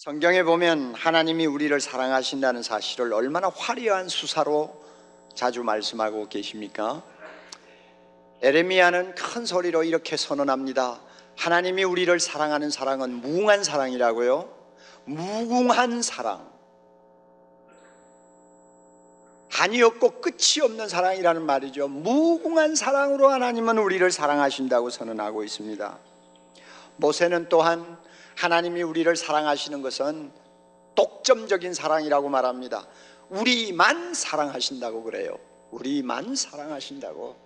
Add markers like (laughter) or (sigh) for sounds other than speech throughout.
성경에 보면 하나님이 우리를 사랑하신다는 사실을 얼마나 화려한 수사로 자주 말씀하고 계십니까? 에레미야는 큰 소리로 이렇게 선언합니다. 하나님이 우리를 사랑하는 사랑은 무궁한 사랑이라고요. 무궁한 사랑. 한이 없고 끝이 없는 사랑이라는 말이죠. 무궁한 사랑으로 하나님은 우리를 사랑하신다고 선언하고 있습니다. 모세는 또한 하나님이 우리를 사랑하시는 것은 독점적인 사랑이라고 말합니다. 우리만 사랑하신다고 그래요. 우리만 사랑하신다고.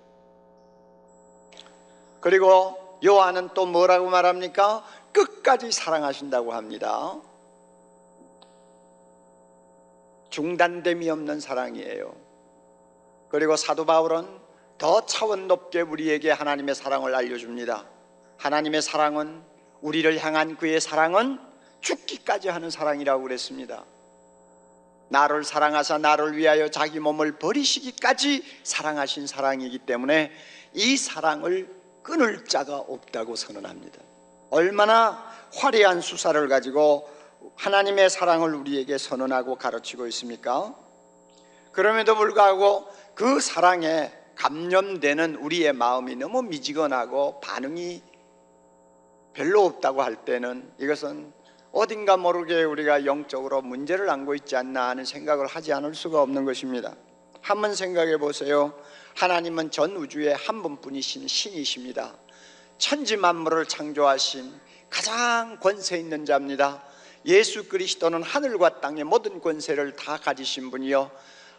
그리고 요한은 또 뭐라고 말합니까? 끝까지 사랑하신다고 합니다. 중단됨이 없는 사랑이에요. 그리고 사도 바울은 더 차원 높게 우리에게 하나님의 사랑을 알려줍니다. 하나님의 사랑은 우리를 향한 그의 사랑은 죽기까지 하는 사랑이라고 그랬습니다. 나를 사랑하사 나를 위하여 자기 몸을 버리시기까지 사랑하신 사랑이기 때문에 이 사랑을 끊을 자가 없다고 선언합니다. 얼마나 화려한 수사를 가지고 하나님의 사랑을 우리에게 선언하고 가르치고 있습니까? 그럼에도 불구하고 그 사랑에 감염되는 우리의 마음이 너무 미지근하고 반응이 별로 없다고 할 때는 이것은 어딘가 모르게 우리가 영적으로 문제를 안고 있지 않나 하는 생각을 하지 않을 수가 없는 것입니다. 한번 생각해 보세요. 하나님은 전 우주에 한 분뿐이신 신이십니다. 천지 만물을 창조하신 가장 권세 있는 자입니다. 예수 그리스도는 하늘과 땅의 모든 권세를 다 가지신 분이요.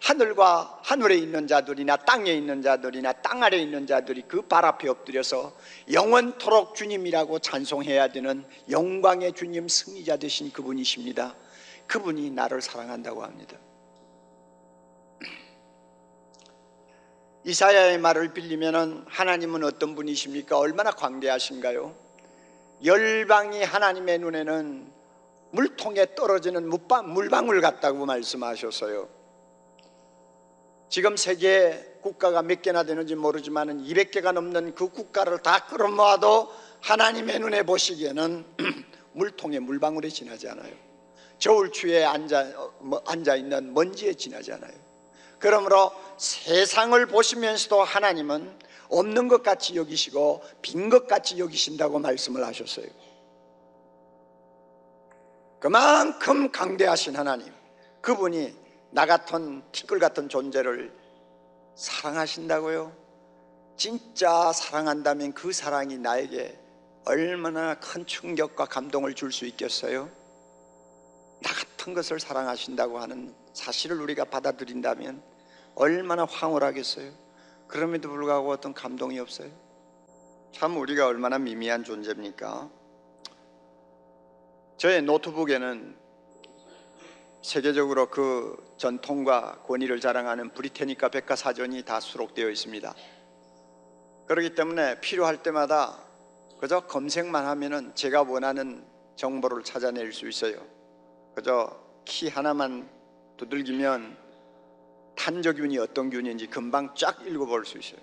하늘과 하늘에 있는 자들이나 땅에 있는 자들이나 땅 아래에 있는 자들이 그 발 앞에 엎드려서 영원토록 주님이라고 찬송해야 되는 영광의 주님 승리자 되신 그분이십니다. 그분이 나를 사랑한다고 합니다. 이사야의 말을 빌리면은 하나님은 어떤 분이십니까? 얼마나 광대하신가요? 열방이 하나님의 눈에는 물통에 떨어지는 물방울 같다고 말씀하셨어요. 지금 세계 국가가 몇 개나 되는지 모르지만 200개가 넘는 그 국가를 다 끌어모아도 하나님의 눈에 보시기에는 (clears throat) 물통에 물방울이 지나지 않아요. 저울추에 앉아, 뭐, 앉아 있는 먼지에 지나지 않아요. 그러므로 세상을 보시면서도 하나님은 없는 것 같이 여기시고 빈 것 같이 여기신다고 말씀을 하셨어요. 그만큼 강대하신 하나님, 그분이 나 같은 티끌 같은 존재를 사랑하신다고요? 진짜 사랑한다면 그 사랑이 나에게 얼마나 큰 충격과 감동을 줄 수 있겠어요? 나 같은 것을 사랑하신다고 하는 사실을 우리가 받아들인다면 얼마나 황홀하겠어요? 그럼에도 불구하고 어떤 감동이 없어요? 참 우리가 얼마나 미미한 존재입니까? 저의 노트북에는 세계적으로 그 전통과 권위를 자랑하는 브리테니카 백과사전이 다 수록되어 있습니다. 그렇기 때문에 필요할 때마다 그저 검색만 하면은 제가 원하는 정보를 찾아낼 수 있어요. 그저 키 하나만 두들기면 탄저균이 어떤 균인지 금방 쫙 읽어볼 수 있어요.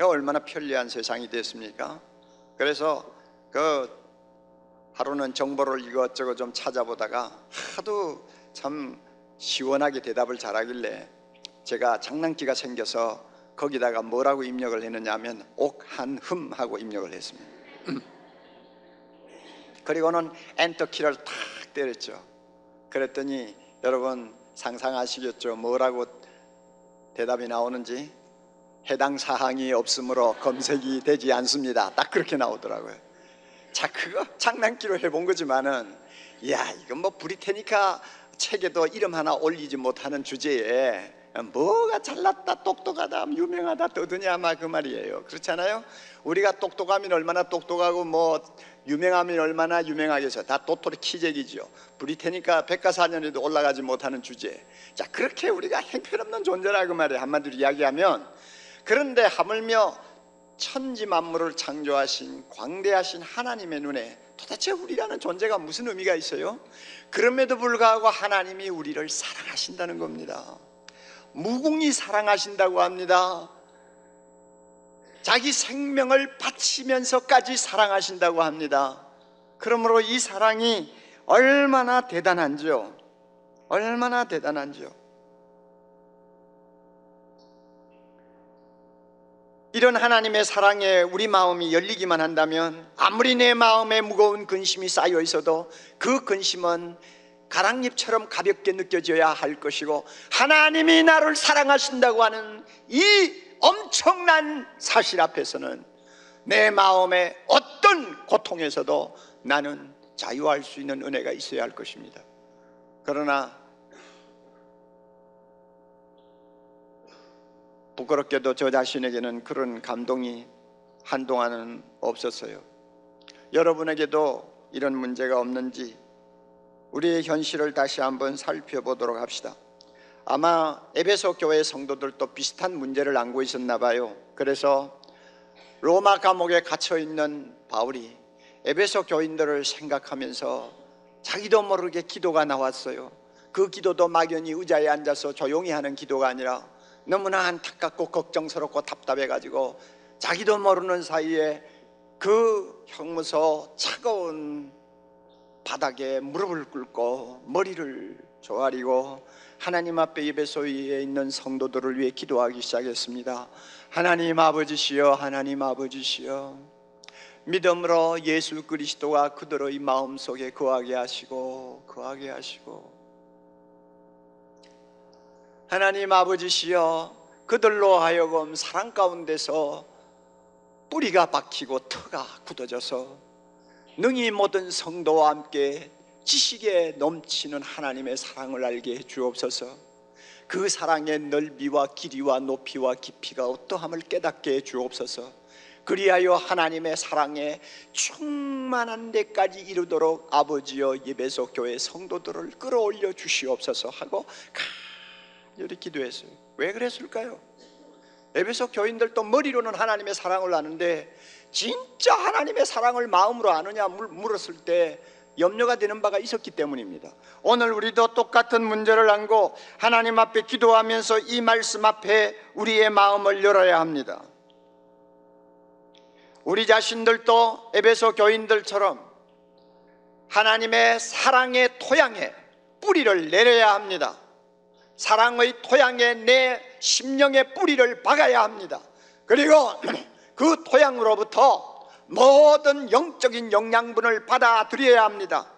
얼마나 편리한 세상이 됐습니까? 그래서 그 하루는 정보를 이것저것 좀 찾아보다가 하도 참 시원하게 대답을 잘하길래 제가 장난기가 생겨서 거기다가 뭐라고 입력을 했느냐 하면 옥한흠 하고 입력을 했습니다. (clears throat) 그리고는 엔터키를 탁 때렸죠. 그랬더니 여러분 상상하시겠죠? 뭐라고 대답이 나오는지? 해당 사항이 없으므로 검색이 되지 않습니다. 딱 그렇게 나오더라고요 자 그거 장난기로 해본 거지만은 야 이건 뭐 브리테니카 책에도 이름 하나 올리지 못하는 주제에 뭐가 잘났다 똑똑하다 유명하다 떠드냐 막그 말이에요. 그렇잖아요? 우리가 똑똑하면 얼마나 똑똑하고 뭐 유명하면 얼마나 유명하겠어요? 다 도토리 키재기죠. 브리테니카 백과사전에도 올라가지 못하는 주제. 자 그렇게 우리가 행편없는 존재라 그 말이에요 한마디로 이야기하면 그런데 하물며 천지 만물을 창조하신 광대하신 하나님의 눈에 도대체 우리라는 존재가 무슨 의미가 있어요? 그럼에도 불구하고 하나님이 우리를 사랑하신다는 겁니다. 무궁히 사랑하신다고 합니다. 자기 생명을 바치면서까지 사랑하신다고 합니다. 그러므로 이 사랑이 얼마나 대단한지요. 얼마나 대단한지요. 이런 하나님의 사랑에 우리 마음이 열리기만 한다면 아무리 내 마음에 무거운 근심이 쌓여 있어도 그 근심은 가랑잎처럼 가볍게 느껴져야 할 것이고 하나님이 나를 사랑하신다고 하는 이 엄청난 사실 앞에서는 내 마음의 어떤 고통에서도 나는 자유할 수 있는 은혜가 있어야 할 것입니다. 그러나 부끄럽게도 저 자신에게는 그런 감동이 한동안은 없었어요. 여러분에게도 이런 문제가 없는지 우리의 현실을 다시 한번 살펴보도록 합시다. 아마 에베소 교회 성도들도 비슷한 문제를 안고 있었나 봐요. 그래서 로마 감옥에 갇혀 있는 바울이 에베소 교인들을 생각하면서 자기도 모르게 기도가 나왔어요. 그 기도도 막연히 의자에 앉아서 조용히 하는 기도가 아니라 너무나 안타깝고 걱정스럽고 답답해 가지고 자기도 모르는 사이에 그 형무소 차가운 바닥에 무릎을 꿇고 머리를 조아리고 하나님 앞에 예배소 위에 있는 성도들을 위해 기도하기 시작했습니다. 하나님 아버지시여 하나님 아버지시여 믿음으로 예수 그리스도가 그들의 마음속에 거하게 하시고 거하게 하시고 하나님 아버지시여 그들로 하여금 사랑 가운데서 뿌리가 박히고 터가 굳어져서 능히 모든 성도와 함께 지식에 넘치는 하나님의 사랑을 알게 해 주옵소서. 그 사랑의 넓이와 길이와 높이와 깊이가 어떠함을 깨닫게 해 주옵소서. 그리하여 하나님의 사랑에 충만한 데까지 이르도록 아버지여 예배소 교회 성도들을 끌어올려 주시옵소서 하고 간절히 기도했어요. 왜 그랬을까요? 에베소 교인들도 머리로는 하나님의 사랑을 아는데 진짜 하나님의 사랑을 마음으로 아느냐 물었을 때 염려가 되는 바가 있었기 때문입니다. 오늘 우리도 똑같은 문제를 안고 하나님 앞에 기도하면서 이 말씀 앞에 우리의 마음을 열어야 합니다. 우리 자신들도 에베소 교인들처럼 하나님의 사랑의 토양에 뿌리를 내려야 합니다. 사랑의 토양에 내 심령의 뿌리를 박아야 합니다. 그리고 (clears throat) 그 토양으로부터 모든 영적인 영양분을 받아들여야 합니다.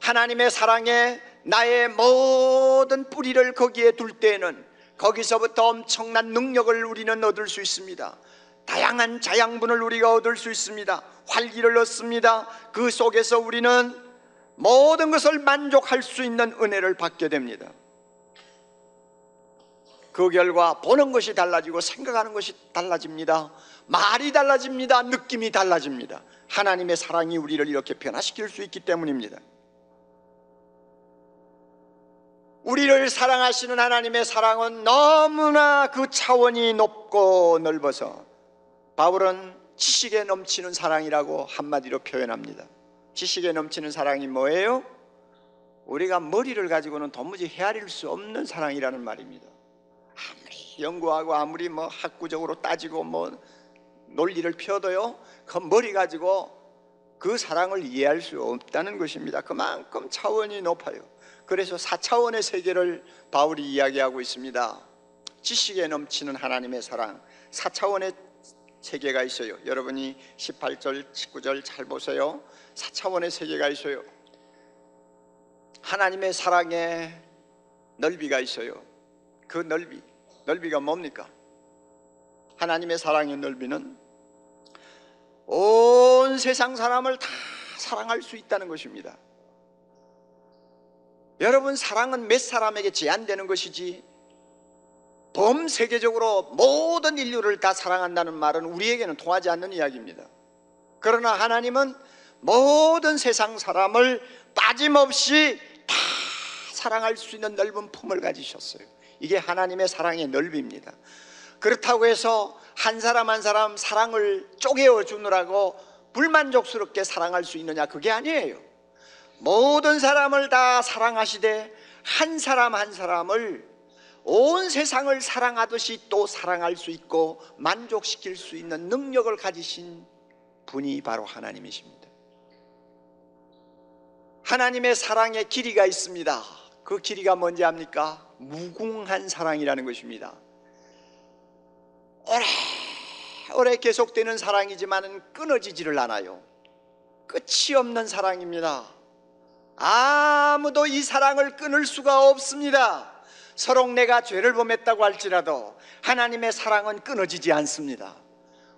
하나님의 사랑에 나의 모든 뿌리를 거기에 둘 때에는 거기서부터 엄청난 능력을 우리는 얻을 수 있습니다. 다양한 자양분을 우리가 얻을 수 있습니다. 활기를 얻습니다. 그 속에서 우리는 모든 것을 만족할 수 있는 은혜를 받게 됩니다. 그 결과 보는 것이 달라지고 생각하는 것이 달라집니다. 말이 달라집니다. 느낌이 달라집니다. 하나님의 사랑이 우리를 이렇게 변화시킬 수 있기 때문입니다. 우리를 사랑하시는 하나님의 사랑은 너무나 그 차원이 높고 넓어서 바울은 지식에 넘치는 사랑이라고 한마디로 표현합니다. 지식에 넘치는 사랑이 뭐예요? 우리가 머리를 가지고는 도무지 헤아릴 수 없는 사랑이라는 말입니다. 아무리 연구하고 아무리 뭐 학구적으로 따지고 뭐 논리를 펴도요, 그 머리 가지고 그 사랑을 이해할 수 없다는 것입니다. 그만큼 차원이 높아요. 그래서 4차원의 세계를 바울이 이야기하고 있습니다. 지식에 넘치는 하나님의 사랑, 4차원의 세계가 있어요. 여러분이 18절, 19절 잘 보세요. 4차원의 세계가 있어요. 하나님의 사랑에 넓이가 있어요. 그 넓이, 넓이가 뭡니까? 하나님의 사랑의 넓이는 온 세상 사람을 다 사랑할 수 있다는 것입니다. 여러분, 사랑은 몇 사람에게 제한되는 것이지, 범세계적으로 모든 인류를 다 사랑한다는 말은 우리에게는 통하지 않는 이야기입니다. 그러나 하나님은 모든 세상 사람을 빠짐없이 다 사랑할 수 있는 넓은 품을 가지셨어요. 이게 하나님의 사랑의 넓이입니다. 그렇다고 해서 한 사람 한 사람 사랑을 쪼개어 주느라고 불만족스럽게 사랑할 수 있느냐 그게 아니에요. 모든 사람을 다 사랑하시되 한 사람 한 사람을 온 세상을 사랑하듯이 또 사랑할 수 있고 만족시킬 수 있는 능력을 가지신 분이 바로 하나님이십니다. 하나님의 사랑의 길이가 있습니다. 그 길이가 뭔지 압니까? 무궁한 사랑이라는 것입니다. 오래 오래 계속되는 사랑이지만은 끊어지지를 않아요. 끝이 없는 사랑입니다. 아무도 이 사랑을 끊을 수가 없습니다. 서로 내가 죄를 범했다고 할지라도 하나님의 사랑은 끊어지지 않습니다.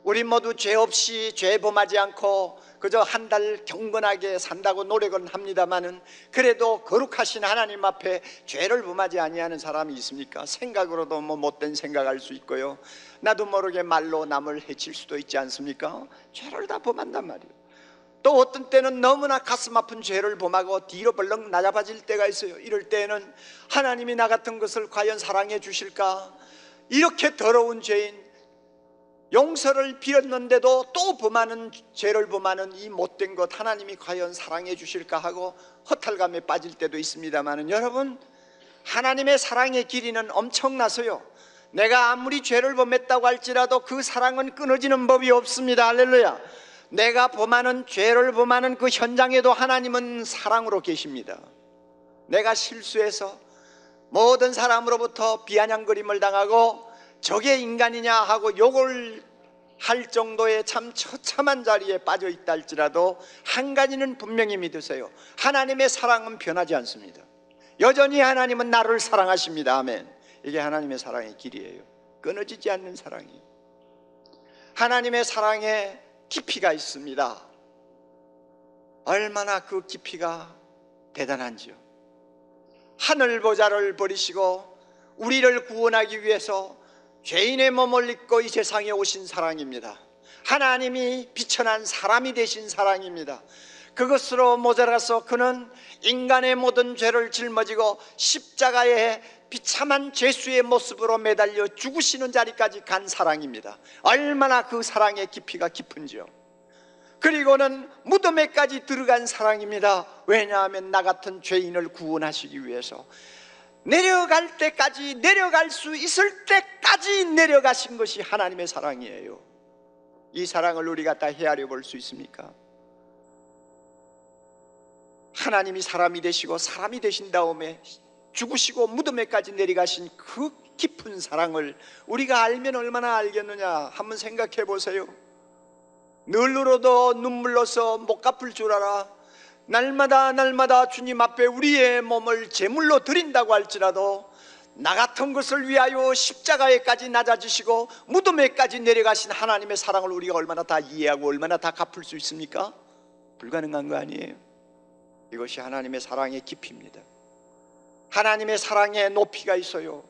우리 모두 죄 없이 죄 범하지 않고 그저 한 달 경건하게 산다고 노력은 합니다마는 그래도 거룩하신 하나님 앞에 죄를 범하지 아니하는 사람이 있습니까? 생각으로도 뭐 못된 생각할 수 있고요. 나도 모르게 말로 남을 해칠 수도 있지 않습니까? 죄를 다 범한단 말이에요. 또 어떤 때는 너무나 가슴 아픈 죄를 범하고 뒤로 벌렁 낮아빠질 때가 있어요. 이럴 때는 하나님이 나 같은 것을 과연 사랑해 주실까? 이렇게 더러운 죄인 용서를 빌었는데도 또 범하는 죄를 범하는 이 못된 것 하나님이 과연 사랑해 주실까 하고 허탈감에 빠질 때도 있습니다만은 여러분 하나님의 사랑의 길이는 엄청나서요. 내가 아무리 죄를 범했다고 할지라도 그 사랑은 끊어지는 법이 없습니다. 할렐루야. 내가 범하는 죄를 범하는 그 현장에도 하나님은 사랑으로 계십니다. 내가 실수해서 모든 사람으로부터 비아냥거림을 당하고 저게 인간이냐 하고 욕을 할 정도의 참 처참한 자리에 빠져 있다 할지라도 한 가지는 분명히 믿으세요. 하나님의 사랑은 변하지 않습니다. 여전히 하나님은 나를 사랑하십니다. 아멘. 이게 하나님의 사랑의 길이에요. 끊어지지 않는 사랑이에요. 하나님의 사랑에 깊이가 있습니다. 얼마나 그 깊이가 대단한지요. 하늘 보좌를 버리시고 우리를 구원하기 위해서 죄인의 몸을 입고 이 세상에 오신 사랑입니다. 하나님이 비천한 사람이 되신 사랑입니다. 그것으로 모자라서 그는 인간의 모든 죄를 짊어지고 십자가에 비참한 죄수의 모습으로 매달려 죽으시는 자리까지 간 사랑입니다. 얼마나 그 사랑의 깊이가 깊은지요. 그리고는 무덤에까지 들어간 사랑입니다. 왜냐하면 나 같은 죄인을 구원하시기 위해서 내려갈 때까지 내려갈 수 있을 때까지 내려가신 것이 하나님의 사랑이에요. 이 사랑을 우리가 다 헤아려 볼 수 있습니까? 하나님이 사람이 되시고 사람이 되신 다음에 죽으시고 무덤에까지 내려가신 그 깊은 사랑을 우리가 알면 얼마나 알겠느냐 한번 생각해 보세요. 늘로도 눈물로서 못 갚을 줄 알아. 날마다 날마다 주님 앞에 우리의 몸을 제물로 드린다고 할지라도 나 같은 것을 위하여 십자가에까지 낮아지시고 무덤에까지 내려가신 하나님의 사랑을 우리가 얼마나 다 이해하고 얼마나 다 갚을 수 있습니까? 불가능한 거 아니에요. 이것이 하나님의 사랑의 깊이입니다. 하나님의 사랑에 높이가 있어요.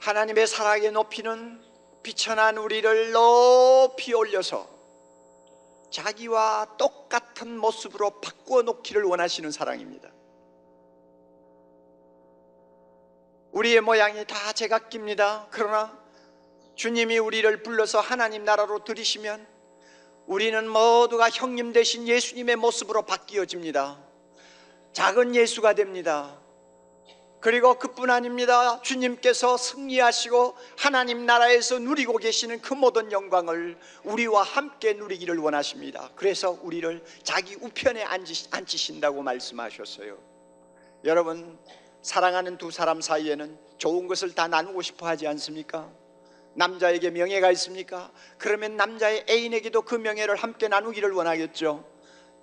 하나님의 사랑의 높이는 비천한 우리를 높이 올려서 자기와 똑같은 모습으로 바꾸어 놓기를 원하시는 사랑입니다. 우리의 모양이 다 제각기입니다. 그러나 주님이 우리를 불러서 하나님 나라로 들이시면 우리는 모두가 형님 대신 예수님의 모습으로 바뀌어집니다. 작은 예수가 됩니다. 그리고 그뿐 아닙니다. 주님께서 승리하시고 하나님 나라에서 누리고 계시는 그 모든 영광을 우리와 함께 누리기를 원하십니다. 그래서 우리를 자기 우편에 앉히신다고 말씀하셨어요. 여러분, 사랑하는 두 사람 사이에는 좋은 것을 다 나누고 싶어 하지 않습니까? 남자에게 명예가 있습니까? 그러면 남자의 애인에게도 그 명예를 함께 나누기를 원하겠죠.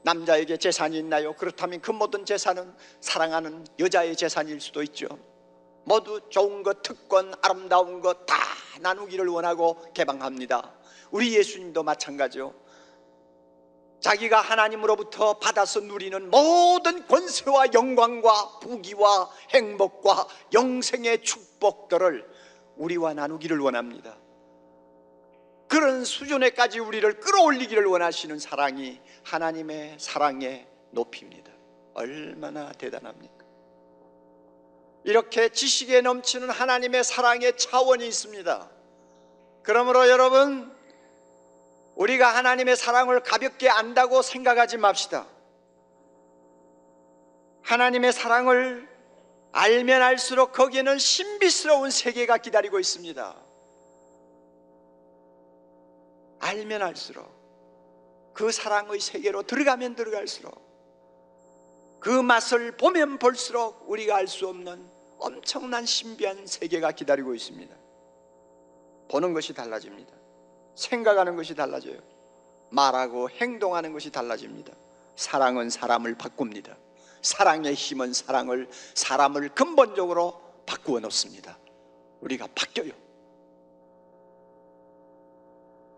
남자에게 재산이 있나요? 그렇다면 그 모든 재산은 사랑하는 여자의 재산일 수도 있죠. 모두 좋은 것, 특권, 아름다운 것 다 나누기를 원하고 개방합니다. 우리 예수님도 마찬가지요. 자기가 하나님으로부터 받아서 누리는 모든 권세와 영광과 부귀와 행복과 영생의 축복들을 우리와 나누기를 원합니다. 그런 수준에까지 우리를 끌어올리기를 원하시는 사랑이 하나님의 사랑의 높이입니다. 얼마나 대단합니까? 이렇게 지식에 넘치는 하나님의 사랑의 차원이 있습니다. 그러므로 여러분, 우리가 하나님의 사랑을 가볍게 안다고 생각하지 맙시다. 하나님의 사랑을 알면 알수록 거기에는 신비스러운 세계가 기다리고 있습니다. 알면 알수록 그 사랑의 세계로 들어가면 들어갈수록 그 맛을 보면 볼수록 우리가 알 수 없는 엄청난 신비한 세계가 기다리고 있습니다. 보는 것이 달라집니다. 생각하는 것이 달라져요. 말하고 행동하는 것이 달라집니다. 사랑은 사람을 바꿉니다. 사랑의 힘은 사랑을 사람을 근본적으로 바꾸어 놓습니다. 우리가 바뀌어요.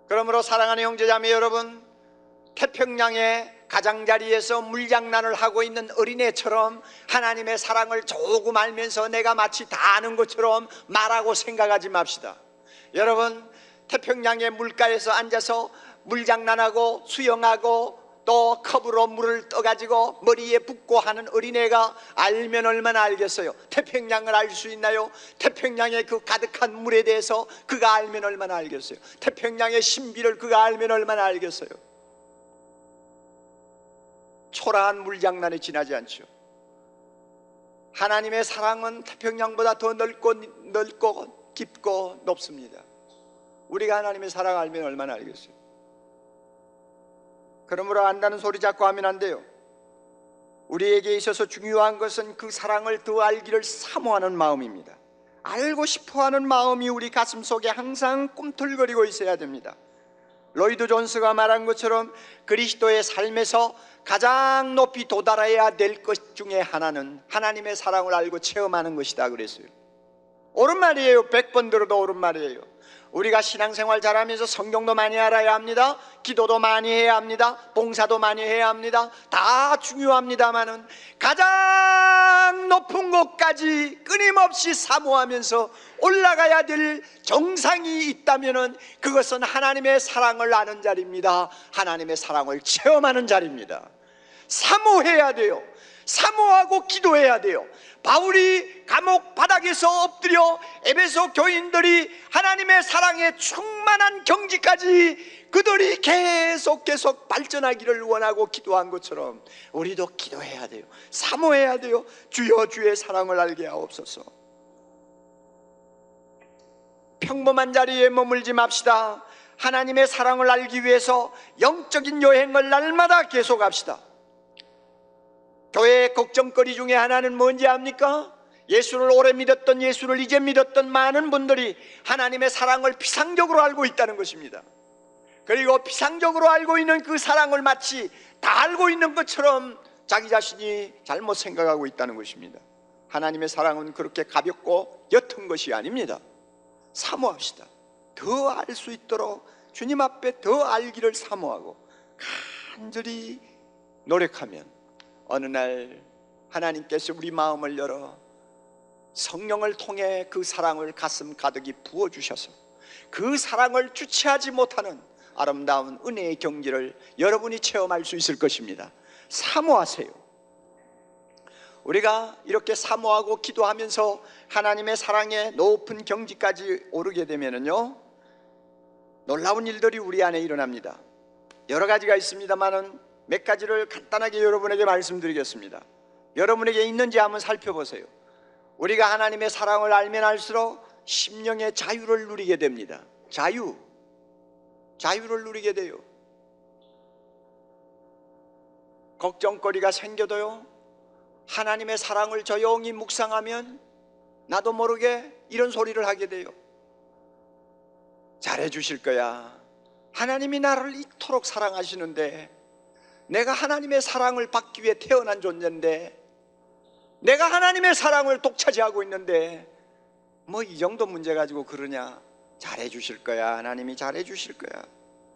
그러므로 사랑하는 형제자매 여러분, 태평양의 가장자리에서 물장난을 하고 있는 어린애처럼 하나님의 사랑을 조금 알면서 내가 마치 다 아는 것처럼 말하고 생각하지 맙시다. 여러분, 태평양의 물가에서 앉아서 물장난하고 수영하고 또 컵으로 물을 떠가지고 머리에 붓고 하는 어린애가 알면 얼마나 알겠어요. 태평양을 알 수 있나요? 태평양의 그 가득한 물에 대해서 그가 알면 얼마나 알겠어요. 태평양의 신비를 그가 알면 얼마나 알겠어요. 초라한 물장난에 지나지 않죠. 하나님의 사랑은 태평양보다 더 넓고 넓고 깊고 높습니다. 우리가 하나님의 사랑 알면 얼마나 알겠어요. 그러므로 안다는 소리 자꾸 하면 안 돼요. 우리에게 있어서 중요한 것은 그 사랑을 더 알기를 사모하는 마음입니다. 알고 싶어 하는 마음이 우리 가슴 속에 항상 꿈틀거리고 있어야 됩니다. 로이드 존스가 말한 것처럼 그리스도의 삶에서 가장 높이 도달해야 될 것 중에 하나는 하나님의 사랑을 알고 체험하는 것이다 그랬어요. 옳은 말이에요. 백번 들어도 옳은 말이에요. 우리가 신앙생활 잘하면서 성경도 많이 알아야 합니다. 기도도 많이 해야 합니다. 봉사도 많이 해야 합니다. 다 중요합니다만은 가장 높은 곳까지 끊임없이 사모하면서 올라가야 될 정상이 있다면은 그것은 하나님의 사랑을 아는 자리입니다. 하나님의 사랑을 체험하는 자리입니다. 사모해야 돼요. 사모하고 기도해야 돼요. 바울이 감옥 바닥에서 엎드려 에베소 교인들이 하나님의 사랑에 충만한 경지까지 그들이 계속 계속 발전하기를 원하고 기도한 것처럼 우리도 기도해야 돼요. 사모해야 돼요. 주여 주의 사랑을 알게 하옵소서. 평범한 자리에 머물지 맙시다. 하나님의 사랑을 알기 위해서 영적인 여행을 날마다 계속합시다. 교회의 걱정거리 중에 하나는 뭔지 압니까? 예수를 오래 믿었던 예수를 이제 믿었던 많은 분들이 하나님의 사랑을 피상적으로 알고 있다는 것입니다. 그리고 피상적으로 알고 있는 그 사랑을 마치 다 알고 있는 것처럼 자기 자신이 잘못 생각하고 있다는 것입니다. 하나님의 사랑은 그렇게 가볍고 옅은 것이 아닙니다. 사모합시다. 더 알 수 있도록 주님 앞에 더 알기를 사모하고 간절히 노력하면 어느 날 하나님께서 우리 마음을 열어 성령을 통해 그 사랑을 가슴 가득히 부어 주셔서 그 사랑을 주체하지 못하는 아름다운 은혜의 경지를 여러분이 체험할 수 있을 것입니다. 사모하세요. 우리가 이렇게 사모하고 기도하면서 하나님의 사랑의 높은 경지까지 오르게 되면은요 놀라운 일들이 우리 안에 일어납니다. 여러 가지가 있습니다만은 몇 가지를 간단하게 여러분에게 말씀드리겠습니다. 여러분에게 있는지 한번 살펴보세요. 우리가 하나님의 사랑을 알면 알수록 심령의 자유를 누리게 됩니다. 자유. 자유를 누리게 돼요. 걱정거리가 생겨도요. 하나님의 사랑을 조용히 묵상하면 나도 모르게 이런 소리를 하게 돼요. 잘해 주실 거야. 하나님이 나를 이토록 사랑하시는데 내가 하나님의 사랑을 받기 위해 태어난 존재인데 내가 하나님의 사랑을 독차지하고 있는데 뭐 이 정도 문제 가지고 그러냐? 잘해 주실 거야. 하나님이 잘해 주실 거야.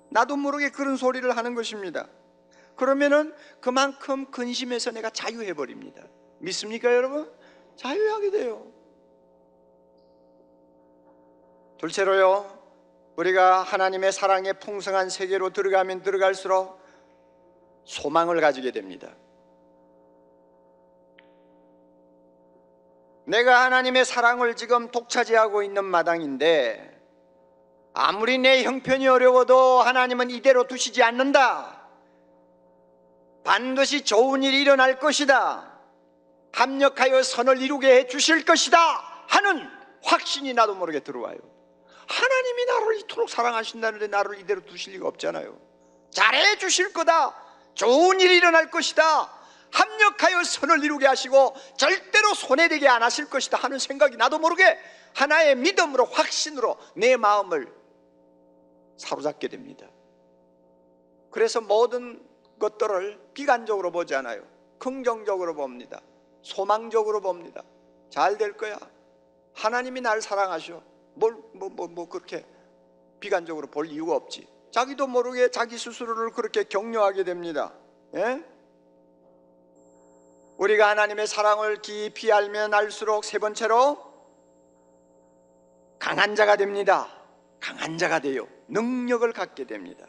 나도 모르게 그런 소리를 하는 것입니다. 그러면은 그만큼 근심해서 내가 자유해 버립니다. 믿습니까 여러분? 자유하게 돼요. 둘째로요 우리가 하나님의 사랑의 풍성한 세계로 들어가면 들어갈수록 소망을 가지게 됩니다. 내가 하나님의 사랑을 지금 독차지하고 있는 마당인데 아무리 내 형편이 어려워도 하나님은 이대로 두시지 않는다. 반드시 좋은 일이 일어날 것이다. 합력하여 선을 이루게 해 주실 것이다. 하는 확신이 나도 모르게 들어와요. 하나님이 나를 이토록 사랑하신다는데 나를 이대로 두실 리가 없잖아요. 잘해 주실 거다. 좋은 일이 일어날 것이다. 합력하여 선을 이루게 하시고 절대로 손해되게 안 하실 것이다 하는 생각이 나도 모르게 하나의 믿음으로 확신으로 내 마음을 사로잡게 됩니다. 그래서 모든 것들을 비관적으로 보지 않아요. 긍정적으로 봅니다. 소망적으로 봅니다. 잘 될 거야. 하나님이 날 사랑하셔. 뭘, 뭐, 뭐, 뭐, 그렇게 비관적으로 볼 이유가 없지. 자기도 모르게 자기 스스로를 그렇게 격려하게 됩니다. 예? 우리가 하나님의 사랑을 깊이 알면 알수록 세 번째로 강한 자가 됩니다. 강한 자가 돼요. 능력을 갖게 됩니다.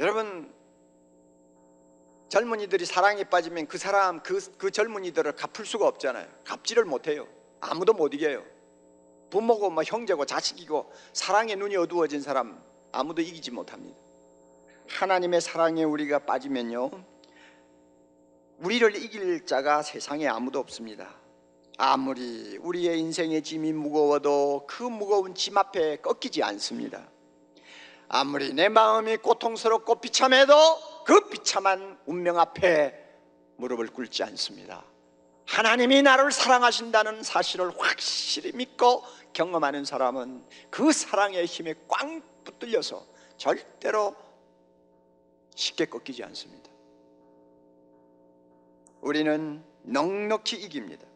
여러분 젊은이들이 사랑에 빠지면 그 사람 그, 그 젊은이들을 갚을 수가 없잖아요. 갚지를 못해요. 아무도 못 이겨요. 부모고 뭐 형제고 자식이고 사랑의 눈이 어두워진 사람 아무도 이기지 못합니다. 하나님의 사랑에 우리가 빠지면요. 우리를 이길 자가 세상에 아무도 없습니다. 아무리 우리의 인생의 짐이 무거워도 그 무거운 짐 앞에 꺾이지 않습니다. 아무리 내 마음이 고통스럽고 비참해도 그 비참한 운명 앞에 무릎을 꿇지 않습니다. 하나님이 나를 사랑하신다는 사실을 확실히 믿고 경험하는 사람은 그 사랑의 힘에 꽝 붙들려서 절대로 쉽게 꺾이지 않습니다. 우리는 넉넉히 이깁니다.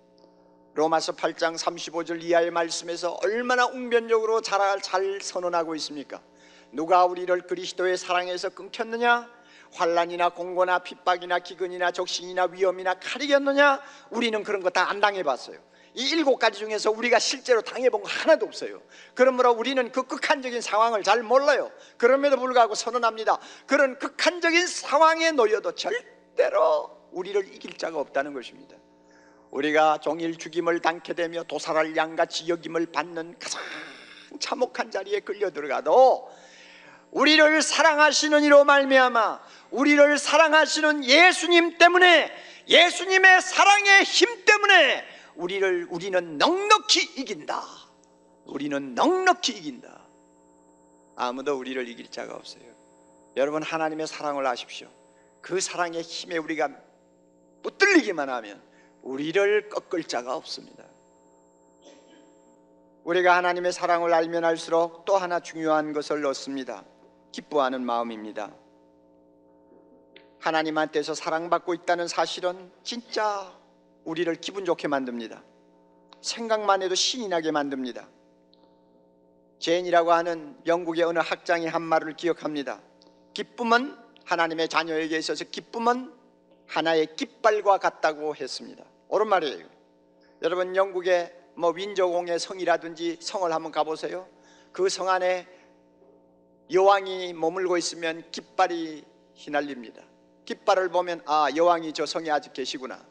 로마서 8장 35절 이하의 말씀에서 얼마나 웅변적으로 잘, 잘 선언하고 있습니까? 누가 우리를 그리스도의 사랑에서 끊겼느냐? 환란이나 공고나 핍박이나 기근이나 적신이나 위험이나 칼이겠느냐? 우리는 그런 거 다 안 당해봤어요. 이 일곱 가지 중에서 우리가 실제로 당해본 거 하나도 없어요. 그러므로 우리는 그 극한적인 상황을 잘 몰라요. 그럼에도 불구하고 선언합니다. 그런 극한적인 상황에 놓여도 절대로 우리를 이길 자가 없다는 것입니다. 우리가 종일 죽임을 당케 되며 도살할 양같이 여김을 받는 가장 참혹한 자리에 끌려 들어가도 우리를 사랑하시는 이로 말미암아 우리를 사랑하시는 예수님 때문에 예수님의 사랑의 힘 때문에 우리를 우리는 넉넉히 이긴다. 우리는 넉넉히 이긴다. 아무도 우리를 이길 자가 없어요. 여러분 하나님의 사랑을 아십시오. 그 사랑의 힘에 우리가 붙들리기만 하면 우리를 꺾을 자가 없습니다. 우리가 하나님의 사랑을 알면 알수록 또 하나 중요한 것을 얻습니다. 기뻐하는 마음입니다. 하나님한테서 사랑받고 있다는 사실은 진짜 우리를 기분 좋게 만듭니다. 생각만 해도 신이 나게 만듭니다. 제인이라고 하는 영국의 어느 학장이 한 말을 기억합니다. 기쁨은 하나님의 자녀에게 있어서 기쁨은 하나의 깃발과 같다고 했습니다. 옳은 말이에요. 여러분 영국의 뭐 윈저공의 성이라든지 성을 한번 가보세요. 그 성 안에 여왕이 머물고 있으면 깃발이 휘날립니다. 깃발을 보면 아 여왕이 저 성에 아직 계시구나.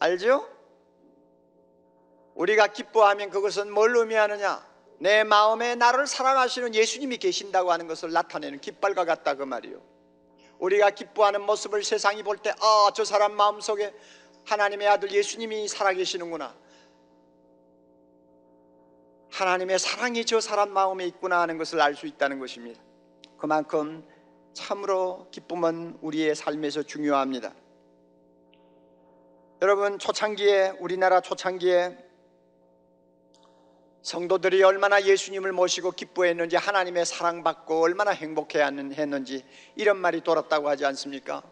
알죠? 우리가 기뻐하면 그것은 뭘 의미하느냐? 내 마음에 나를 사랑하시는 예수님이 계신다고 하는 것을 나타내는 깃발과 같다 그 말이요. 우리가 기뻐하는 모습을 세상이 볼 때 아 저 사람 마음속에 하나님의 아들 예수님이 살아계시는구나. 하나님의 사랑이 저 사람 마음에 있구나 하는 것을 알 수 있다는 것입니다. 그만큼 참으로 기쁨은 우리의 삶에서 중요합니다. 여러분 초창기에 우리나라 초창기에 성도들이 얼마나 예수님을 모시고 기뻐했는지 하나님의 사랑받고 얼마나 행복해했는지 이런 말이 돌았다고 하지 않습니까?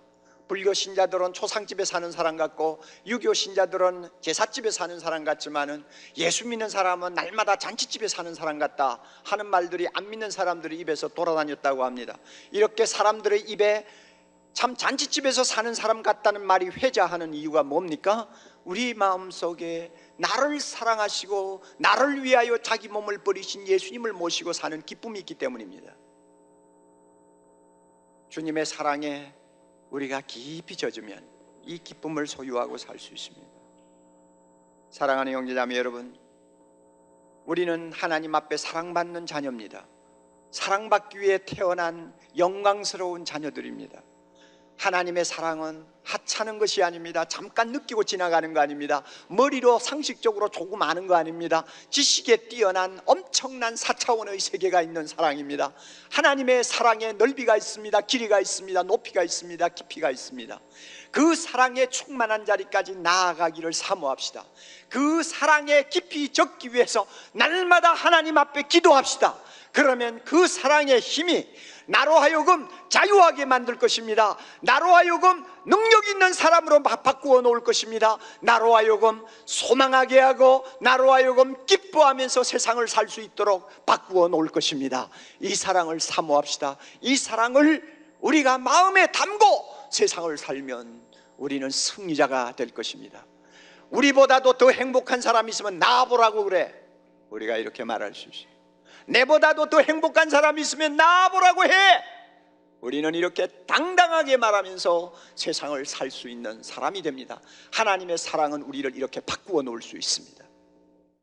불교 신자들은 초상집에 사는 사람 같고 유교 신자들은 제사집에 사는 사람 같지만은 예수 믿는 사람은 날마다 잔치집에 사는 사람 같다 하는 말들이 안 믿는 사람들의 입에서 돌아다녔다고 합니다. 이렇게 사람들의 입에 참 잔치집에서 사는 사람 같다는 말이 회자하는 이유가 뭡니까? 우리 마음속에 나를 사랑하시고 나를 위하여 자기 몸을 버리신 예수님을 모시고 사는 기쁨이 있기 때문입니다. 주님의 사랑에 우리가 깊이 젖으면 이 기쁨을 소유하고 살 수 있습니다. 사랑하는 형제자매 여러분, 우리는 하나님 앞에 사랑받는 자녀입니다. 사랑받기 위해 태어난 영광스러운 자녀들입니다. 하나님의 사랑은 하찮은 것이 아닙니다. 잠깐 느끼고 지나가는 거 아닙니다. 머리로 상식적으로 조금 아는 거 아닙니다. 지식에 뛰어난 엄청난 사차원의 세계가 있는 사랑입니다. 하나님의 사랑에 넓이가 있습니다. 길이가 있습니다. 높이가 있습니다. 깊이가 있습니다. 그 사랑에 충만한 자리까지 나아가기를 사모합시다. 그 사랑의 깊이 적기 위해서 날마다 하나님 앞에 기도합시다. 그러면 그 사랑의 힘이 나로 하여금 자유하게 만들 것입니다. 나로 하여금 능력 있는 사람으로 바- 바꾸어 놓을 것입니다. 나로 하여금 소망하게 하고 나로 하여금 기뻐하면서 세상을 살 수 있도록 바꾸어 놓을 것입니다. 이 사랑을 사모합시다. 이 사랑을 우리가 마음에 담고 세상을 살면 우리는 승리자가 될 것입니다. 우리보다도 더 행복한 사람이 있으면 나보라고 그래. 우리가 이렇게 말할 수 있어요. 내보다도 더 행복한 사람이 있으면 나보라고 해. 우리는 이렇게 당당하게 말하면서 세상을 살 수 있는 사람이 됩니다. 하나님의 사랑은 우리를 이렇게 바꾸어 놓을 수 있습니다.